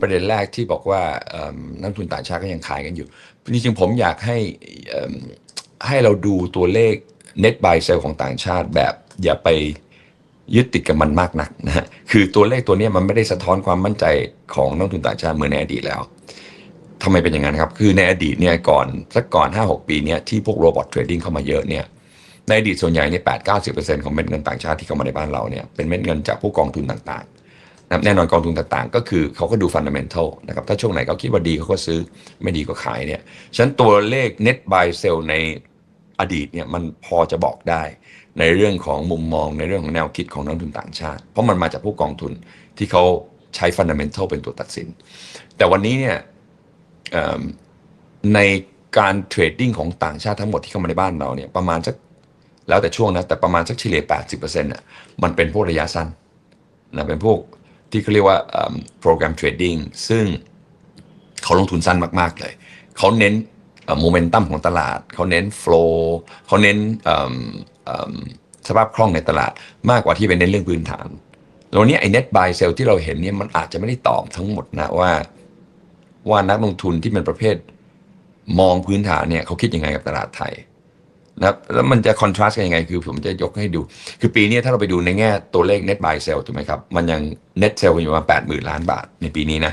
ประเด็นแรกที่บอกว่านักทุนต่างชาติก็ยังขายกันอยู่ จริงๆผมอยากให้ให้เราดูตัวเลข net buy sell ของต่างชาติแบบอย่าไปยึดติดกับมันมากนักนะฮะ คือตัวเลขตัวนี้มันไม่ได้สะท้อนความมั่นใจของนักทุนต่างชาติเหมือนในอดีตแล้วทำไมเป็นอย่างนั้นครับ คือในอดีตเนี่ยก่อนสักก่อน 5-6 ปีเนี่ยที่พวกโรบอทเทรดดิ้งเข้ามาเยอะเนี่ย ในอดีตส่วนใหญ่เนี่ย8-90%ของเม็ดเงินต่างชาติที่เข้ามาในบ้านเราเนี่ยเป็นเม็ดเงินจากผู้กองทุนต่างๆ แน่นอนกองทุนต่างๆ ก็คือเขาก็ดูฟันดัมเ n นทัลนะครับถ้าช่วงไหนเขาคิดว่าดีเขาก็ซื้อไม่ดีก็ขายเนี่ยฉะนั้นตัวเลข net buy sell ในอดีตเนี่ยมันพอจะบอกได้ ในเรื่องของมุมมองในเรื่องของแนวคิดของนักลงทุนต่างชาติ เพราะมันมาจากผู้กองทุนที่เขาใช้ฟันดัมเ n นทัลเป็นตัวตัดสิน แต่วันนี้เนี่ยในการเทรดดิ้งของต่างชาติทั้งหมดที่เข้ามาในบ้านเราเนี่ยประมาณสักแล้วแต่ช่วงนะแต่ประมาณสักเฉลี่ย80%น่ะมันเป็นพวกระยะสั้นนะเป็นพวก ที่เขาเรียกว่าโปรแกรมเทรดดิ้งซึ่งเขาลงทุนสั้นมาก ๆ เลย เขาเน้นโมเมนตัมของตลาด เขาเน้นโฟล์เขาเน้นสภาพคล่องในตลาดมากกว่าที่เป็นเน้นเรื่องพื้นฐานแล้ววันนี้ไอ้ net buy sell ที่เราเห็นเนี่ยมันอาจจะไม่ได้ตอบทั้งหมดนะว่า ว่านักลงทุนที่เป็นประเภทมองพื้นฐานเนี่ยเขาคิดยังไงกับตลาดไทย นะครับแล้วมันจะคอนทราสต์กันยังไง คือผมจะยกให้ดู คือปีนี้ถ้าเราไปดูในแง่ตัวเลข net buy sell ถูกไหมครับ มันยัง net sell อยู่ประมาณแปดหมื่นล้านบาทในปีนี้นะ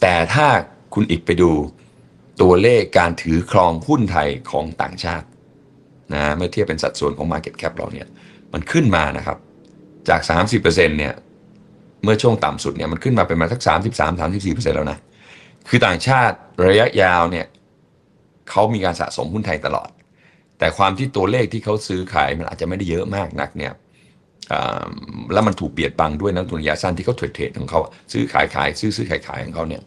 แต่ถ้าคุณอีกไปดูตัวเลขการถือครองหุ้นไทยของต่างชาตินะเมื่อเทียบเป็นสัดส่วนของ market cap เราเนี่ยมันขึ้นมานะครับ จาก 30%เนี่ยเมื่อช่วงต่ำสุดเนี่ยมันขึ้นมาเป็นมาสัก 33-34%แล้วนะคือต่างชาติระยะยาวเนี่ย เขามีการสะสมหุ้นไทยตลอด แต่ความที่ตัวเลขที่เขาซื้อขายมันอาจจะไม่ได้เยอะมากนักเนี่ยแล้วมันถูกเบียดบังด้วยนักทุนระยะสั้นที่เขาเทรดเทรดของเขาซื้อขายขายซื้อซื้อขายขายของเขาเนี่ย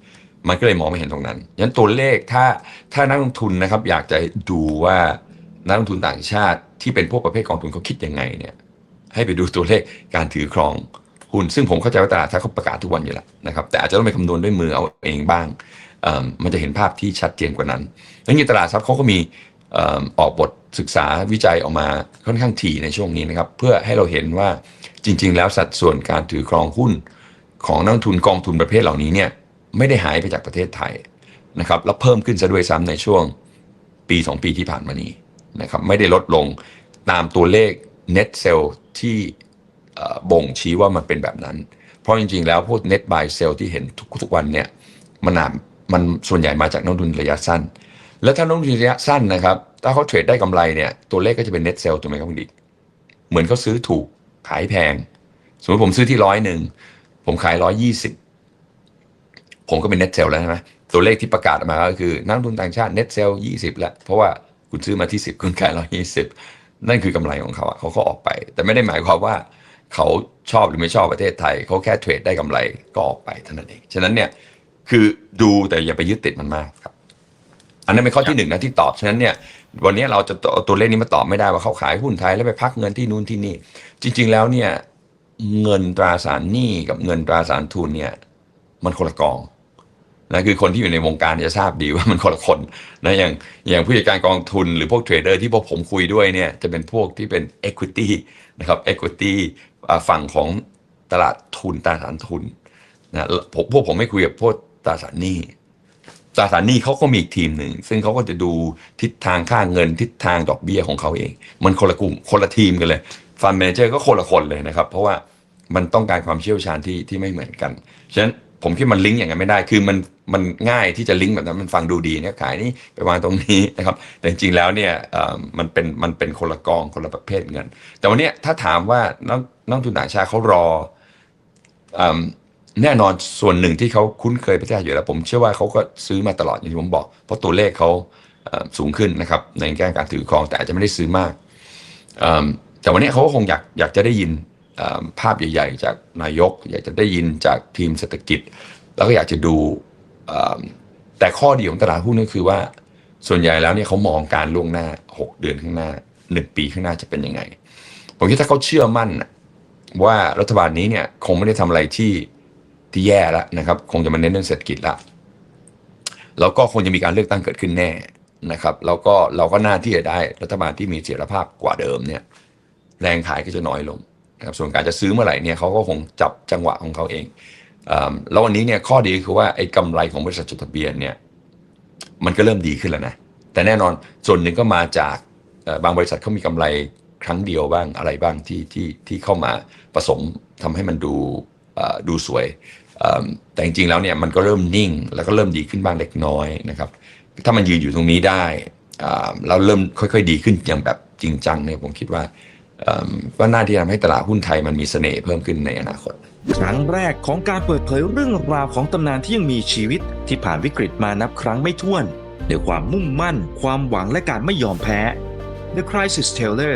มันก็เลยมองไม่เห็นตรงนั้นฉะนั้นตัวเลขถ้าถ้านักลงทุนนะครับอยากจะดูว่านักลงทุนต่างชาติที่เป็นพวกประเภทกองทุนเขาคิดยังไงเนี่ยให้ไปดูตัวเลขการถือครองหุ้นซึ่งผมเข้าใจว่าตลาดถ้าเขาประกาศทุกวันอยู่แล้วนะครับแต่อาจจะต้องไปคำนวณด้วยมือเอาเองบ้าง มันจะเห็นภาพที่ชัดเจนกว่านั้นแล้วนี่ตลาดทรัพย์เขาก็มีออกบทศึกษาวิจัยออกมาค่อนข้างถี่ในช่วงนี้นะครับ เพื่อให้เราเห็นว่าจริง ๆ แล้วสัดส่วนการถือครองหุ้น ของนักทุนกองทุนประเภทเหล่านี้เนี่ยไม่ได้หายไปจากประเทศไทยนะครับแล้วเพิ่มขึ้นซะด้วยซ้ำในช่วงปี 2 ปีที่ผ่านมานี้นะครับไม่ได้ลดลงตามตัวเลข net sell ที่บ่งชี้ว่ามันเป็นแบบนั้น เพราะจริง ๆ แล้วพวก net buy sell ที่เห็นทุกๆวันเนี่ยมันอาจ มันส่วนใหญ่มาจากนักลงทุนระยะสั้น แล้วถ้านักลงทุนระยะสั้นนะครับ ถ้าเขาเทรดได้กำไรเนี่ยตัวเลขก็จะเป็น net sell ถูกไหมครับคุณดิกเหมือนเขาซื้อถูกขายแพง สมมติผมซื้อที่ร้อยหนึ่งผมขายร้อยยี่สิบผมก็เป็น net sell แล้วใช่ไหมตัวเลขที่ประกาศออกมาก็คือนักลงทุนต่างชาติ net sell ยี่สิบแล้วเพราะว่าคุณซื้อมาที่สิบคุณขายร้อยยี่สิบนั่นคือกำไรของเขาอะเขาก็ออกไป แต่ไม่ได้หมายความว่าเขาชอบหรือไม่ชอบประเทศไทย เขาแค่เทรดได้กำไรก็ออกไปเท่านั้นเอง ฉะนั้นเนี่ย คือดูแต่อย่าไปยึดติดมันมากครับ อันนั้นเป็นข้อที่หนึ่งนะที่ตอบฉะนั้นเนี่ยวันนี้เราจะเอาตัวเลขนี้มาตอบไม่ได้ว่าเขาขายหุ้นไทยแล้วไปพักเงินที่นู่นที่นี่ จริง ๆ แล้วเนี่ย เงินตราสารหนี้กับเงินตราสารทุนเนี่ย มันคนละกองนะคือคนที่อยู่ในวงการจะทราบดีว่ามันคนละคนนะอย่างอย่างผู้จัดการกองทุนหรือพวกเทรดเดอร์ที่พวกผมคุยด้วยเนี่ยจะเป็นพวกที่เป็น equity นะครับ equity ฝั่งของตลาดทุนตราสารทุนนะพวกผมไม่คุยกับพวก ตราสารหนี้ตราสารหนี้เขาก็มีอีกทีมหนึ่ง ซึ่งเขาก็จะดูทิศทางค่าเงินทิศทางดอกเบี้ยของเขาเอง มันคนละกลุ่มคนละทีมกันเลยฟันเมเจอร์ก็คนละคนเลยนะครับ เพราะว่ามันต้องการความเชี่ยวชาญที่ที่ไม่เหมือนกันฉะนั้นผมคิดมันลิงก์อย่างนั้นไม่ได้ คือมันมันง่ายที่จะลิงก์แบบนั้นมันฟังดูดีเนี่ยขายนี่ไปวางตรงนี้นะครับ แต่จริงๆแล้วเนี่ยมันเป็นมันเป็นคนละกองคนละประเภทเงิน แต่วันนี้ถ้าถามว่านักนักลงทุนต่างชาติเขารออ แน่นอนส่วนหนึ่งที่เขาคุ้นเคยประเทศไทยอยู่แล้ว ผมเชื่อว่าเขาก็ซื้อมาตลอดอย่างที่ผมบอก เพราะตัวเลขเขาสูงขึ้นนะครับในแง่การถือครองแต่อาจจะไม่ได้ซื้อมาก แต่วันนี้เขาก็คงอยากอยากจะได้ยินภาพใหญ่ ๆ จากนายก อยากจะได้ยินจากทีมเศรษฐกิจ แล้วก็อยากจะดูแต่ข้อดีของตลาดหุ้นก็คือว่า ส่วนใหญ่แล้วเนี่ยเขามองการล่วงหน้า 6 เดือนข้างหน้า 1 ปีข้างหน้าจะเป็นยังไง ผมคิดถ้าเขาเชื่อมั่นว่ารัฐบาลนี้เนี่ยคงไม่ได้ทำอะไรที่ ที่แย่แล้วนะครับ คงจะมาเน้นเรื่องเศรษฐกิจละแล้วก็คงจะมีการเลือกตั้งเกิดขึ้นแน่นะครับแล้วก็เราก็น่าที่จะได้รัฐบาลที่มีเสถียรภาพกว่าเดิมเนี่ยแรงขายก็จะน้อยลงนะครับส่วนการจะซื้อเมื่อไหร่เนี่ยเขาก็คงจับจังหวะของเขาเองอ่าแล้ววันนี้เนี่ยข้อดีคือว่าไอ้กำไรของบริษัทจดทะเบียนเนี่ยมันก็เริ่มดีขึ้นแล้วนะแต่แน่นอนส่วนหนึ่งก็มาจากบางบริษัทเขามีกำไรครั้งเดียวบ้างอะไรบ้างที่ที่ที่เข้ามาผสมทำให้มันดูดูสวย แต่จริงๆแล้วเนี่ยมันก็เริ่มนิ่งแล้วก็เริ่มดีขึ้นบ้างเล็กน้อยนะครับ ถ้ามันยืนอยู่ตรงนี้ได้อ่าแล้วเริ่มค่อยๆ ดีขึ้นอย่างแบบจริงจังเนี่ยผมคิดว่าเอิ่มก็น่าที่จะทำให้ตลาดหุ้นไทยมันมีเสน่ห์เพิ่มขึ้นในอนาคต ครั้งแรกของการเปิดเผยเรื่องราวของตำนานที่ยังมีชีวิตที่ผ่านวิกฤตมานับครั้งไม่ถ้วนด้วยความมุ่งมั่น ความหวังและการไม่ยอมแพ้ The Crisis Teller